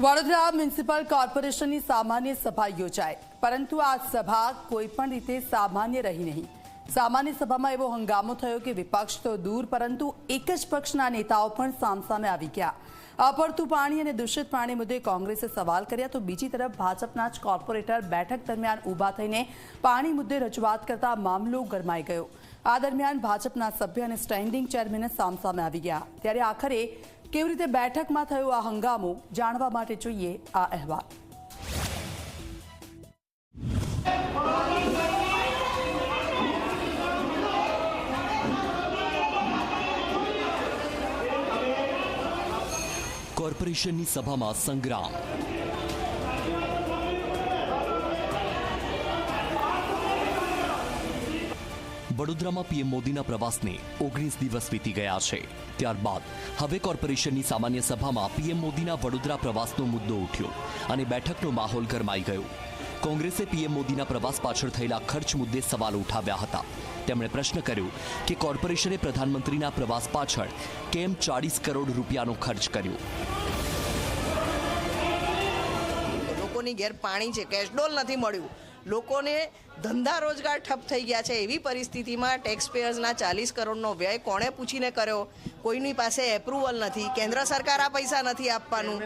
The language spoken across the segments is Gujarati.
વડોદરા મ્યુનિસિપલ કોર્પોરેશનની સામાન્ય સભા યોજાઈ. પરંતુ આ સભા કોઈ પણ રીતે સામાન્ય રહી નહીં. સામાન્ય સભામાં એવો હંગામો થયો કે વિપક્ષ તો દૂર, પરંતુ એક જ પક્ષના નેતાઓ પણ સામસામે આવી ગયા. અપડતું પાણી અને દૂષિત પાણી મુદ્દે કોંગ્રેસે સવાલ કર્યા તો બીજી તરફ ભાજપના જ કોર્પોરેટર બેઠક દરમિયાન ઊભા થઈને પાણી મુદ્દે રજૂઆત કરતા મામલો ગરમાઈ ગયો. આ દરમિયાન ભાજપના સભ્ય અને સ્ટેન્ડિંગ ચેરમેન સામસામે આવી ગયા. ત્યારે આખરે કેવી રીતે બેઠકમાં થયો આ હંગામો જાણવા માટે જોઈએ આ અહેવાલ. કોર્પોરેશનની સભામાં સંગ્રામ. વડોદરામાં પીએમ મોદીના પ્રવાસને ઓગણીસ દિવસ વીતી ગયા છે. ત્યારબાદ હવે કોર્પોરેશનની સામાન્ય સભામાં પીએમ મોદીના વડોદરા પ્રવાસનો મુદ્દો ઉઠ્યો અને બેઠકનો માહોલ ગરમાઈ ગયો. કોંગ્રેસે પીએમ મોદીના પ્રવાસ પાછળ થયેલા ખર્ચ મુદ્દે સવાલ ઉઠાવ્યા હતા. તેમણે પ્રશ્ન કર્યો કે કોર્પોરેશને પ્રધાનમંત્રીના પ્રવાસ પાછળ કેમ ચાળીસ કરોડ રૂપિયાનો ખર્ચ કર્યો? લોકોની ઘેર પાણી છે કેશડોલ નથી મળ્યું. લોકોને ધંધા રોજગાર ઠપ થઈ ગયા છે. એવી પરિસ્થિતિમાં ટેક્સપેયર્સના ચાલીસ કરોડનો વ્યય કોણે પૂછીને કર્યો? કોઈની પાસે એપ્રુવલ નથી. કેન્દ્ર સરકાર આ પૈસા નથી આપવાનું.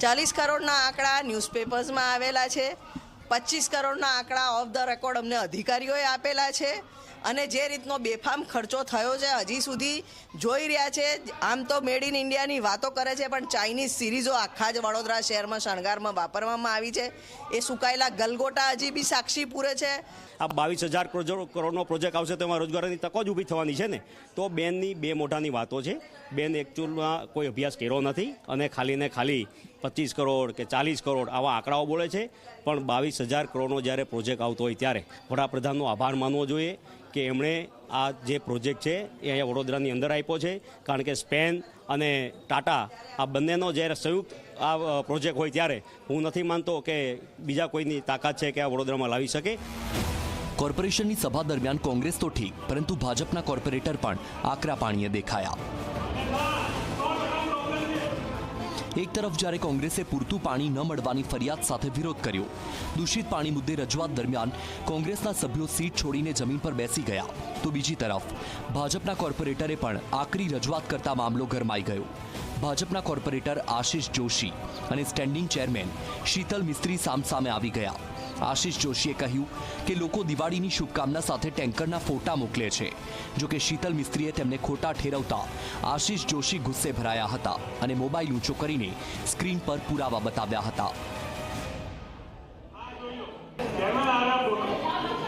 ચાલીસ કરોડના આંકડા ન્યૂઝપેપર્સમાં આવેલા છે. પચીસ કરોડના આંકડા ઓફ ધ રેકોર્ડ અમને અધિકારીઓએ આપેલા છે અને જે રીતનો બેફામ ખર્ચો થયો છે, હજી સુધી જોઈ રહ્યા છે. આમ તો મેડ ઇન ઇન્ડિયાની વાતો કરે છે, પણ ચાઇનીઝ સિરીઝો આખા જ વડોદરા શહેરમાં, શણગારમાં વાપરવામાં આવી છે. એ સુકાયેલા ગલગોટા હજી બી સાક્ષી પૂરે છે. આ બાવીસ હજાર કરોડનો પ્રોજેક્ટ આવશે તેમાં રોજગારની તકો જ ઊભી થવાની છે ને? તો બેનની બે મોઢાની વાતો છે. બેન એકચ્યુઅલમાં કોઈ અભ્યાસ કર્યો નથી અને ખાલી ને ખાલી પચીસ કરોડ કે ચાલીસ કરોડ આવા આંકડાઓ બોલે છે. પણ બાવીસ હજાર કરોડનો જ્યારે પ્રોજેક્ટ આવતો હોય ત્યારે વડાપ્રધાનનો આભાર માનવો જોઈએ કે એમણે આ જે પ્રોજેક્ટ છે એ અહીંયા વડોદરાની અંદર આપ્યો છે. કારણ કે સ્પેન અને ટાટા આ બંનેનો જ્યારે સંયુક્ત આ પ્રોજેક્ટ હોય ત્યારે હું નથી માનતો કે બીજા કોઈની તાકાત છે કે આ વડોદરામાં લાવી શકે. કોર્પોરેશનની સભા દરમિયાન કોંગ્રેસ તો ઠીક, પરંતુ ભાજપના કોર્પોરેટર પણ આકરા પાણીએ દેખાયા. એક તરફ જ્યારે કોંગ્રેસે પૂરતું પાણી ન મળવાની ફરિયાદ સાથે વિરોધ કર્યો, દૂષિત પાણી મુદ્દે રજૂઆત દરમિયાન કોંગ્રેસના સભ્યો સીટ છોડીને જમીન પર બેસી ગયા. તો બીજી તરફ, ભાજપના કોર્પોરેટરે પણ આકરી રજૂઆત કરતા મામલો ગરમાઈ ગયો. ભાજપના કોર્પોરેટર આશિષ જોશી અને સ્ટેન્ડિંગ ચેરમેન શીતલ મિસ્ત્રી સામસામે આવી ગયા. આશિષ જોશીએ કહ્યું કે લોકો દિવાળીની શુભકામના સાથે ટેન્કરના ફોટા મોકલે છે. જો કે શીતલ મિસ્ત્રીએ તેમને ખોટા ઠેરવતા આશિષ જોશી ગુસ્સે ભરાયા હતા અને મોબાઈલ ઊંચો કરીને સ્ક્રીન પર પુરાવા બતાવ્યા હતા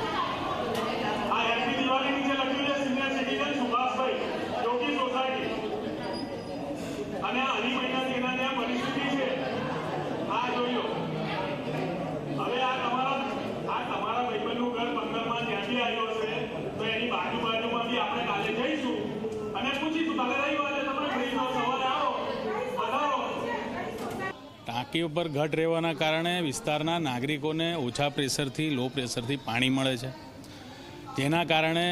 આ હેપી દિવાળી નીચે લખ્યું છે senior citizen Subhashbhai Yogi society અને આ અઢી મહિનાથી એના ત્યાં પરિસ્થિતિ છે આ જોઈ લો હવે આ તમારા આ તમારા ભાઈબંધનું ઘર બંગલમાં જ્યાંથી આવ્યો હશે તો એની બાજુ બાજુમાં બી આપણે કાલે જઈશું અને પૂછીશું કાલે રવિવારે તમે ફ્રી છો સવારે આવો વધારો ટાંકી ઉપર ઘટ રહેવાના કારણે વિસ્તારના નાગરિકોને ઓછા પ્રેશરથી, લો પ્રેશરથી પાણી મળે છે. તેના કારણે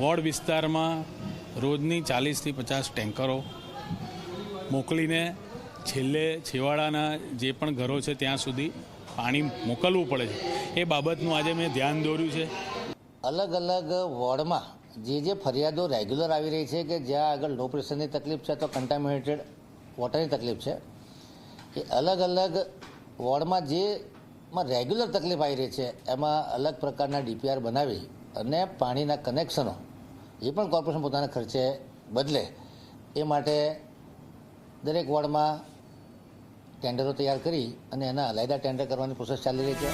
વોર્ડ વિસ્તારમાં રોજની ચાલીસથી પચાસ ટેન્કરો મોકલીને છેલ્લે છેવાડાના જે પણ ઘરો છે ત્યાં સુધી પાણી મોકલવું પડે છે. એ બાબતનું આજે મેં ધ્યાન દોર્યું છે. અલગ અલગ વોર્ડમાં જે જે ફરિયાદો રેગ્યુલર આવી રહી છે કે જ્યાં આગળ લો પ્રેશરની તકલીફ છે, તો કન્ટામિનેટેડ વોટરની તકલીફ છે. એ અલગ અલગ વોર્ડમાં જેમાં રેગ્યુલર તકલીફ આવી રહી છે, એમાં અલગ પ્રકારના ડીપીઆર બનાવી અને પાણીના કનેક્શનો, એ પણ કોર્પોરેશન પોતાના ખર્ચે બદલે. એ માટે દરેક વોર્ડમાં ટેન્ડરો તૈયાર કરી અને એના અલાયદા ટેન્ડર કરવાની પ્રોસેસ ચાલી રહી છે.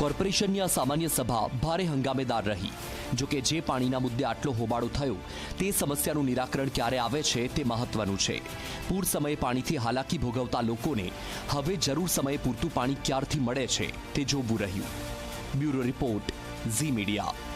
કોર્પોરેશનની આ સામાન્ય સભા ભારે હંગામેદાર રહી. જો કે જે પાણીના મુદ્દે આટલો હોબાળો થયો, તે સમસ્યાનું નિરાકરણ ક્યારે આવે છે તે મહત્વનું છે. પૂર સમયે પાણીથી હાલાકી ભોગવતા લોકોને હવે જરૂર સમયે પૂરતું પાણી ક્યારથી મળે છે તે જોવું રહ્યું. Bureau report, Zee media.